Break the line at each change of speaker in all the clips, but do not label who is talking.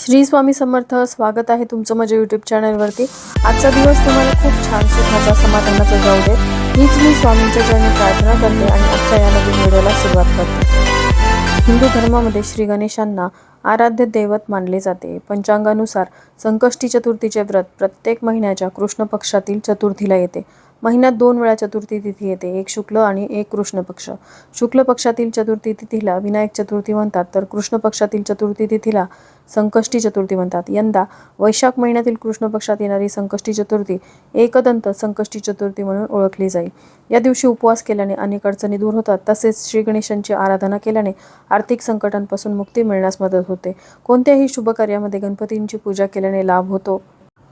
श्री स्वामी समर्थ स्वागत आहे तुमचं माझ्या यूट्यूब चॅनलवरती आजचा दिवस तुम्हाला खूप छान सुखाचा समाधानाचा जाऊ दे हीच मी स्वामींच्या चरणी प्रार्थना करते आणि आजच्या या नवीन व्हिडिओला सुरुवात करते. हिंदू धर्मामध्ये श्री गणेशांना आराध्य दैवत मानले जाते. पंचांगानुसार संकष्टी चतुर्थीचे व्रत प्रत्येक महिन्याच्या कृष्ण पक्षातील चतुर्थीला येते. महिन्यात दोन वेळा चतुर्थी तिथी येते. एक शुक्ल आणि एक कृष्ण पक्ष. शुक्ल पक्षातील चतुर्थी तिथीला विनायक चतुर्थी म्हणतात. तर कृष्ण पक्षातील चतुर्थी तिथीला संकष्टी चतुर्थी म्हणतात. यंदा वैशाख महिन्यातील कृष्ण पक्षात येणारी संकष्टी चतुर्थी एकदंत संकष्टी चतुर्थी म्हणून ओळखली जाईल. या दिवशी उपवास केल्याने अनेक अडचणी दूर होतात. तसेच श्री गणेशांची आराधना केल्याने आर्थिक संकटांपासून मुक्ती मिळण्यास मदत होते. कोणत्याही शुभ कार्यामध्ये गणपतींची पूजा केल्याने लाभ होतो.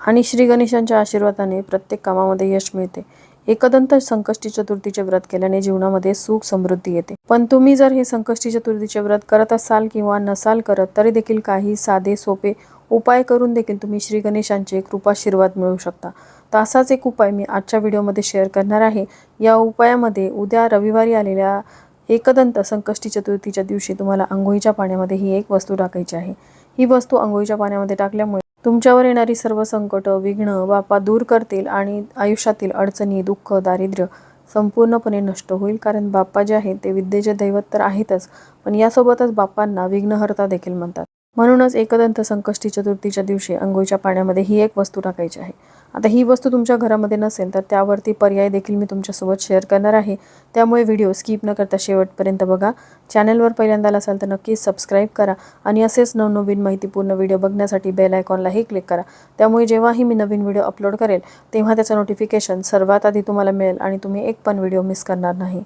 आणि श्री गणेशांच्या आशीर्वादाने प्रत्येक कामामध्ये यश मिळते. एकदंत संकष्टी चतुर्थीचे व्रत केल्याने जीवनामध्ये सुख समृद्धी येते. पण तुम्ही जर हे संकष्टी चतुर्थीचे व्रत करत असाल किंवा नसाल करत तरी देखील काही साधे सोपे उपाय करून देखील तुम्ही श्री गणेशांचे कृपाशीर्वाद मिळवू शकता. तर असाच एक उपाय मी आजच्या व्हिडिओमध्ये शेअर करणार आहे. या उपायामध्ये उद्या रविवारी आलेल्या एकदंत संकष्टी चतुर्थीच्या दिवशी तुम्हाला आंघोळीच्या पाण्यामध्ये ही एक वस्तू टाकायची आहे. ही वस्तू आंघोळीच्या पाण्यामध्ये टाकल्यामुळे तुमच्यावर येणारी सर्व संकट विघ्न बापा दूर करतील आणि आयुष्यातील अडचणी दुःख दारिद्र्य संपूर्णपणे नष्ट होईल. कारण बाप्पा जे आहेत ते विद्येचे दैवत तर आहेतच पण यासोबतच बाप्पांना विघ्नहर्ता देखील म्हणतात. म्हणूनच एकदंत संकष्टी चतुर्थीच्या दिवशी अंघोळीच्या पाण्यामध्ये ही एक वस्तू टाकायची आहे. आता ही वस्तू तुमच्या घरामध्ये नसेल तर त्यावरती पर्याय देखील मी तुमच्यासोबत शेअर करणार आहे. त्यामुळे व्हिडिओ स्किप न करता शेवटपर्यंत बघा. चॅनलवर पहिल्यांदा असाल तर नक्कीच सबस्क्राईब करा आणि असेच नवनवीन माहितीपूर्ण व्हिडिओ बघण्यासाठी बेल आयकॉनलाही क्लिक करा. त्यामुळे जेव्हाही मी नवीन व्हिडिओ अपलोड करेल तेव्हा त्याचं नोटिफिकेशन सर्वात आधी तुम्हाला मिळेल आणि तुम्ही एक पण व्हिडिओ मिस करणार नाही.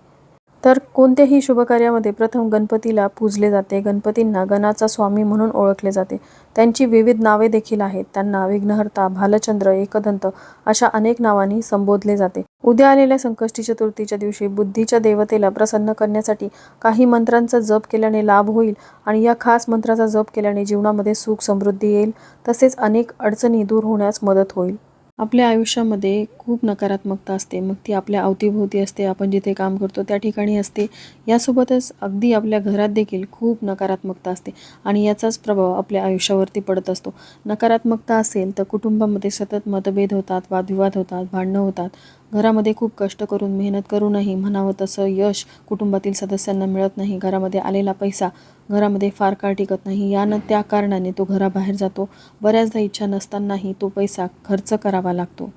तर कोणत्याही शुभकार्यामध्ये प्रथम गणपतीला पूजले जाते. गणपतींना गणाचा स्वामी म्हणून ओळखले जाते. त्यांची विविध नावे देखील आहेत. त्यांना विघ्नहर्ता भालचंद्र एकदंत अशा अनेक नावांनी संबोधले जाते. उद्या आलेल्या संकष्टी चतुर्थीच्या दिवशी बुद्धीच्या देवतेला प्रसन्न करण्यासाठी काही मंत्रांचा जप केल्याने लाभ होईल आणि या खास मंत्राचा जप केल्याने जीवनामध्ये सुख समृद्धी येईल. तसेच अनेक अडचणी दूर होण्यास मदत होईल. आपल्या आयुष्यामध्ये खूप नकारात्मकता असते. मग ती आपल्या अवतीभोवती असते. आपण जिथे काम करतो त्या ठिकाणी असते. यासोबतच अगदी आपल्या घरात देखील खूप नकारात्मकता असते आणि याचाच प्रभाव आपल्या आयुष्यावरती पडत असतो. नकारात्मकता असेल तर कुटुंबामध्ये सतत मतभेद होतात वादविवाद होतात भांडणं होतात. घरामध्ये खूप कष्ट करून मेहनत करूनही म्हणावं तसं यश कुटुंबातील सदस्यांना मिळत नाही. घरामध्ये आलेला पैसा घरामध्ये फार काळ टिकत नाही. यानं त्या कारणाने तो घराबाहेर जातो. बऱ्याचदा इच्छा नसतानाही तो पैसा खर्च करावा लागतो.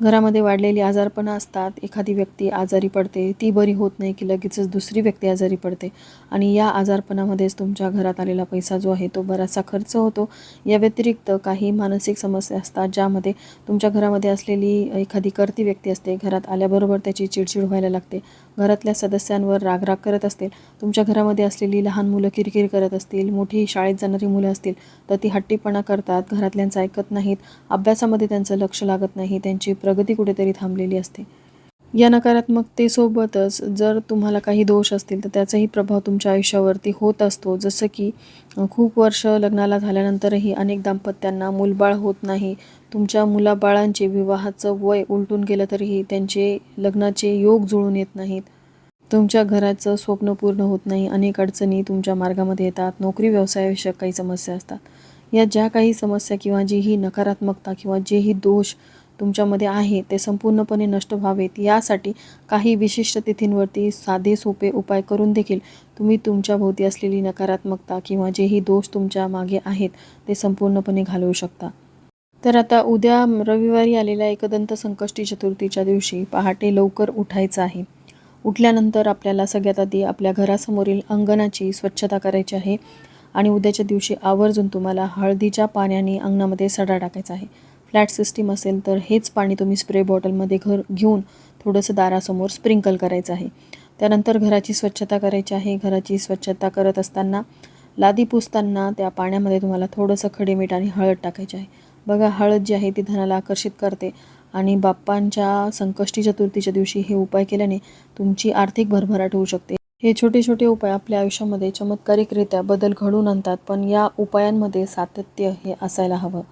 घरामध्ये वाढलेली आजारपणं असतात. एखादी व्यक्ती आजारी पडते ती बरी होत नाही की लगेचच दुसरी व्यक्ती आजारी पडते. आणि या आजारपणामध्येच तुमच्या घरात आलेला पैसा जो आहे तो बराचसा खर्च होतो. या व्यतिरिक्त काही मानसिक समस्या असतात ज्यामध्ये तुमच्या घरामध्ये असलेली एखादी करती व्यक्ती असते घरात आल्याबरोबर त्याची चिडचिड व्हायला लागते. घरातल्या सदस्यांवर रागराग करत असतील तुमच्या घरामध्ये असलेली लहान मुलं किरकिर करत असतील मोठी शाळेत जाणारी मुलं असतील तर ती हट्टीपणा करतात घरातल्यांचं ऐकत नाहीत अभ्यासामध्ये त्यांचं लक्ष लागत नाही त्यांची प्रगती कुठेतरी थांबलेली असते. या नकारात्मकतेसोबतच जर तुम्हाला काही दोष असतील तर त्याचाही प्रभाव तुमच्या आयुष्यावरती होत असतो. जसं की खूप वर्ष लग्नाला झाल्यानंतरही अनेक दाम्पत्यांना मूलबाळ होत नाही. तुमच्या मुलाबाळांचे विवाहाचं वय उलटून गेलं तरीही त्यांचे लग्नाचे योग जुळून येत नाहीत. तुमच्या घराचं स्वप्न पूर्ण होत नाही. अनेक अडचणी तुमच्या मार्गामध्ये येतात. नोकरी व्यवसायाविषयक काही समस्या असतात. या ज्या काही समस्या किंवा जी ही नकारात्मकता किंवा जेही दोष तुमच्यामध्ये आहे ते संपूर्णपणे नष्ट व्हावेत. यासाठी काही विशिष्ट तिथींवरती साधे सोपे उपाय करून देखील तुम्ही तुमच्या भोवती असलेली नकारात्मकता किंवा जेही दोष तुमच्या मागे आहेत ते संपूर्णपणे घालवू शकता. तर आता उद्या रविवारी आलेल्या एकदंत संकष्टी चतुर्थीच्या दिवशी पहाटे लवकर उठायचं आहे. उठल्यानंतर आपल्याला सगळ्यात आधी आपल्या घरासमोरील अंगणाची स्वच्छता करायची आहे आणि उद्याच्या दिवशी आवर्जून तुम्हाला हळदीच्या पाण्याने अंगणामध्ये सडा टाकायचा आहे. फ्लॅट सिस्टीम असेल तर हेच पाणी तुम्ही स्प्रे बॉटलमध्ये घर घेऊन थोडंसं दारासमोर स्प्रिंकल करायचं आहे. त्यानंतर घराची स्वच्छता करायची आहे. घराची स्वच्छता करत असताना लादी पुसताना त्या पाण्यामध्ये तुम्हाला थोडंसं खडे मीठ आणि हळद टाकायची आहे. बघा हळद जी आहे ती धनाला आकर्षित करते आणि बाप्पांच्या संकष्टी चतुर्थीच्या दिवशी हे उपाय केल्याने तुमची आर्थिक भरभराट होऊ शकते. हे छोटे छोटे उपाय आपल्या आयुष्यामध्ये चमत्कारिकरित्या बदल घडवून आणतात पण या उपायांमध्ये सातत्य हे असायला हवं.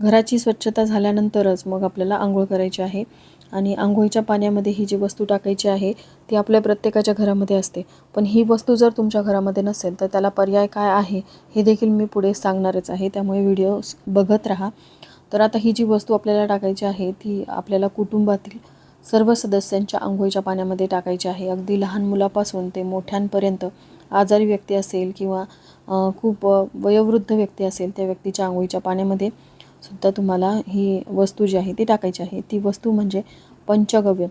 घराची स्वच्छता झाल्यानंतरच मग आपल्याला आंघोळ करायची आहे. आणि आंघोळीच्या पाण्यामध्ये ही जी वस्तू टाकायची आहे ती आपल्या प्रत्येकाच्या घरामध्ये असते. पण ही वस्तू जर तुमच्या घरामध्ये नसेल तर त्याला पर्याय काय आहे हे देखील मी पुढे सांगणारच आहे. त्यामुळे व्हिडिओ बघत राहा. तर आता ही जी वस्तू आपल्याला टाकायची आहे ती आपल्याला कुटुंबातील सर्व सदस्यांच्या आंघोळीच्या पाण्यामध्ये टाकायची आहे. अगदी लहान मुलापासून ते मोठ्यांपर्यंत आजारी व्यक्ती असेल किंवा खूप वयोवृद्ध व्यक्ती असेल त्या व्यक्तीच्या आंघोळीच्या पाण्यामध्ये सुद्धा तुम्हाला ही वस्तू जी आहे ती टाकायची आहे. ती वस्तू म्हणजे पंचगव्य.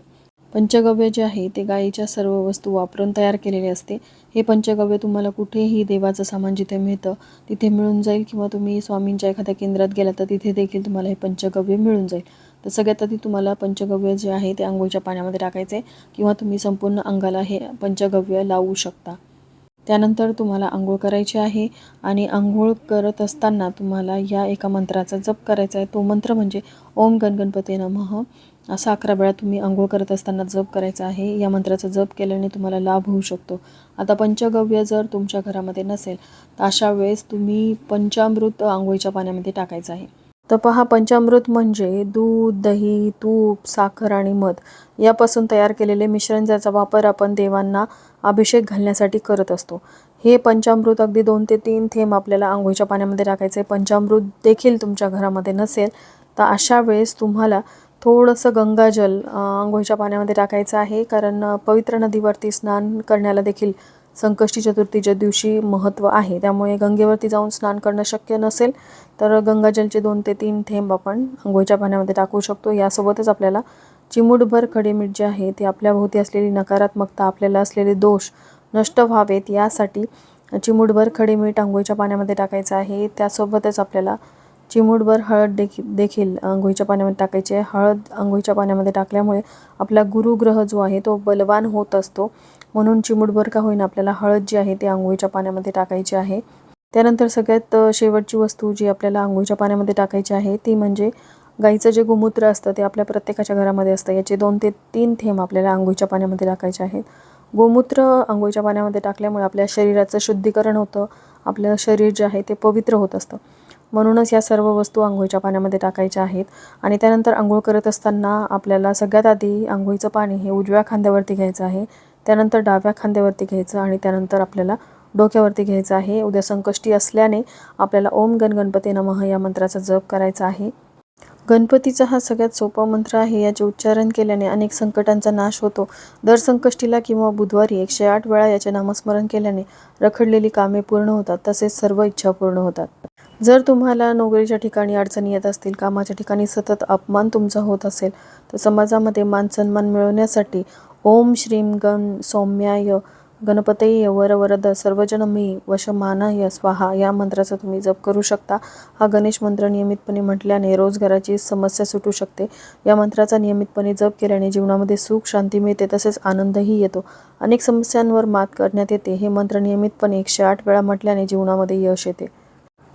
पंचगव्य जे आहे ते गायीच्या सर्व वस्तू वापरून तयार केलेले असते. हे पंचगव्य तुम्हाला कुठेही देवाचं सामान जिथे मिळतं तिथे मिळून जाईल किंवा तुम्ही स्वामींच्या एखाद्या केंद्रात गेला तर तिथे देखील तुम्हाला हे पंचगव्य मिळून जाईल. तर सगळ्यात आधी तुम्हाला पंचगव्य जे आहे ते आंघोळीच्या पाण्यामध्ये टाकायचे आहे किंवा तुम्ही संपूर्ण अंगाला हे पंचगव्य लावू शकता. त्यानंतर तुम्हाला आंघोळ करायची आहे आणि आंघोळ करत असताना तुम्हाला या एका मंत्राचा जप करायचा आहे. तो मंत्र म्हणजे ओम गणगणपती नमः. असा अकरा वेळा तुम्ही आंघोळ करत असताना जप करायचा आहे. या मंत्राचा जप केल्याने तुम्हाला लाभ होऊ शकतो. आता पंचगव्य जर तुमच्या घरामध्ये नसेल तर अशा वेळेस तुम्ही पंचामृत आंघोळीच्या पाण्यामध्ये टाकायचं आहे. तर पहा पंचामृत म्हणजे दूध दही तूप साखर आणि मध यापासून तयार केलेले मिश्रण ज्याचा वापर आपण देवांना अभिषेक घालण्यासाठी करत असतो. हे पंचामृत अगदी दोन ते तीन थेंब आपल्याला आंघोळीच्या पाण्यामध्ये टाकायचं. आहे पंचामृत देखील तुमच्या घरामध्ये नसेल तर अशा वेळेस तुम्हाला थोडंसं गंगाजल आंघोळीच्या पाण्यामध्ये टाकायचं आहे. कारण पवित्र नदीवरती स्नान करण्याला देखील संकष्टी चतुर्थीच्या दिवशी महत्त्व आहे. त्यामुळे गंगेवरती जाऊन स्नान करणं शक्य नसेल तर गंगाजलचे दोन ते तीन थेंब आपण आंघोळीच्या पाण्यामध्ये टाकू शकतो. यासोबतच आपल्याला चिमूटभर खडेमीठ जे आहे ते आपल्याभोवती असलेली नकारात्मकता आपल्याला असलेले दोष नष्ट व्हावेत यासाठी चिमूटभर खडेमीठ आंघोळीच्या पाण्यामध्ये टाकायचं आहे. त्यासोबतच आपल्याला चिमूटभर हळद देखील देखील आंघोळीच्या पाण्यामध्ये टाकायची. आहे हळद आंघोळीच्या पाण्यामध्ये टाकल्यामुळे आपला गुरुग्रह जो आहे तो बलवान होत असतो. म्हणून चिमूटभर का होईना आपल्याला हळद जी आहे ती आंघोळीच्या पाण्यामध्ये टाकायची आहे. त्यानंतर सगळ्यात शेवटची वस्तू जी आपल्याला आंघोळीच्या पाण्यामध्ये टाकायची आहे ती म्हणजे गाईचं जे गोमूत्र असतं ते आपल्या प्रत्येकाच्या घरामध्ये असतं. याचे दोन ते तीन थेंब आपल्याला आंघोळीच्या पाण्यामध्ये टाकायचे आहेत. गोमूत्र आंघोळीच्या पाण्यामध्ये टाकल्यामुळे आपल्या शरीराचं शुद्धीकरण होतं. आपलं शरीर जे आहे ते पवित्र होत असतं. म्हणूनच या सर्व वस्तू आंघोळीच्या पाण्यामध्ये टाकायच्या आहेत. आणि त्यानंतर आंघोळ करत असताना आपल्याला सगळ्यात आधी आंघोळीचं पाणी हे उजव्या खांद्यावरती घ्यायचं आहे. त्यानंतर डाव्या खांद्यावरती घ्यायचं आणि त्यानंतर आपल्याला डोक्यावरती घ्यायचं आहे. उद्या संकष्टी असल्याने आपल्याला ओम गण गणपती नमः या मंत्राचा जप करायचा आहे. गणपतीचा हा सगळ्यात सोपा मंत्र आहे. याचे उच्चारण केल्याने अनेक संकटांचा नाश होतो. दर संकष्टीला किंवा बुधवारी एकशे आठ वेळा याचे नामस्मरण केल्याने रखडलेली कामे पूर्ण होतात. तसेच सर्व इच्छा पूर्ण होतात. जर तुम्हाला नोकरीच्या ठिकाणी अडचणी येत असतील कामाच्या ठिकाणी सतत अपमान तुमचा होत असेल तर समाजामध्ये मान सन्मान मिळवण्यासाठी ओम श्रीम गण सौम्याय गणपतये वर वरद सर्वजन मी वशमानाय स्वाहा या मंत्राचा तुम्ही जप करू शकता. हा गणेश मंत्र नियमितपणे म्हटल्याने रोजगाराची समस्या सुटू शकते. या मंत्राचा नियमितपणे जप केल्याने जीवनामध्ये सुख शांती मिळते तसेच आनंदही येतो. अनेक समस्यांवर मात करण्यात येते. हे मंत्र नियमितपणे एकशे आठ वेळा म्हटल्याने जीवनामध्ये यश येते.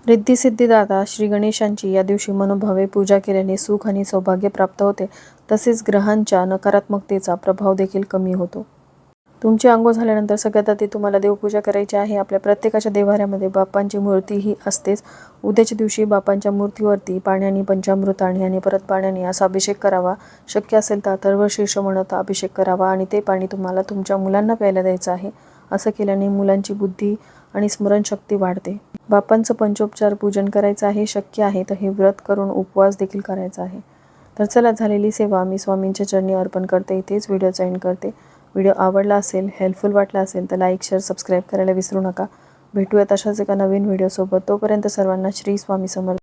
रिद्धिसिद्धिदाता श्री गणेशांची या दिवशी मनोभावे पूजा केल्याने सुख आणि सौभाग्य प्राप्त होते. तसेच ग्रहांच्या नकारात्मकतेचा प्रभाव देखील कमी होतो. तुमची आंघोळ झाल्यानंतर सगळ्यात आधी तुम्हाला देवपूजा करायची आहे. आपल्या प्रत्येकाच्या देवाऱ्यामध्ये बापांची मूर्ती ही असतेच. उद्याच्या दिवशी बापांच्या मूर्तीवरती पाण्याने पंचामृताने आणि परत पाण्याने असा अभिषेक करावा. शक्य असेल तर अथर्व शीर्ष म्हणत अभिषेक करावा आणि ते पाणी तुम्हाला तुमच्या मुलांना प्यायला द्यायचं आहे. असं केल्याने मुलांची बुद्धी आणि स्मरणशक्ती वाढते. बापांचं पंचोपचार पूजन करायचं आहे शक्य आहे तर हे व्रत करून उपवास देखील करायचा आहे. तर चला झालेली सेवा मी स्वामींच्या चरणी अर्पण करते. इथेच व्हिडिओचा एंड करते. व्हिडिओ आवडला असेल हेल्पफुल वाटला असेल तर लाईक शेअर सबस्क्राईब करायला विसरू नका. भेटूयात अशाच एका नवीन व्हिडिओसोबत. तोपर्यंत सर्वांना श्री स्वामी समर्थ.